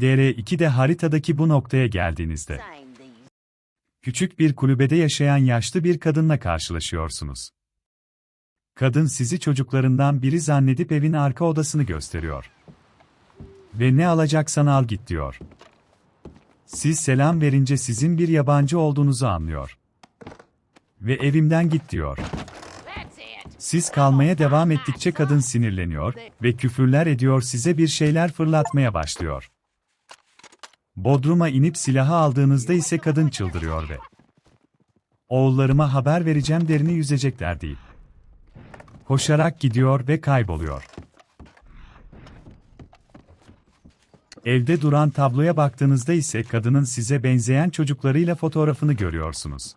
DR2'de haritadaki bu noktaya geldiğinizde, küçük bir kulübede yaşayan yaşlı bir kadınla karşılaşıyorsunuz. Kadın sizi çocuklarından biri zannedip evin arka odasını gösteriyor. Ve ne alacaksan al git diyor. Siz selam verince sizin bir yabancı olduğunuzu anlıyor. Ve evimden git diyor. Siz kalmaya devam ettikçe kadın sinirleniyor ve küfürler ediyor size bir şeyler fırlatmaya başlıyor. Bodrum'a inip silahı aldığınızda ise kadın çıldırıyor ve Oğullarıma haber vereceğim derini yüzecekler deyip koşarak gidiyor ve kayboluyor. Evde duran tabloya baktığınızda ise kadının size benzeyen çocuklarıyla fotoğrafını görüyorsunuz.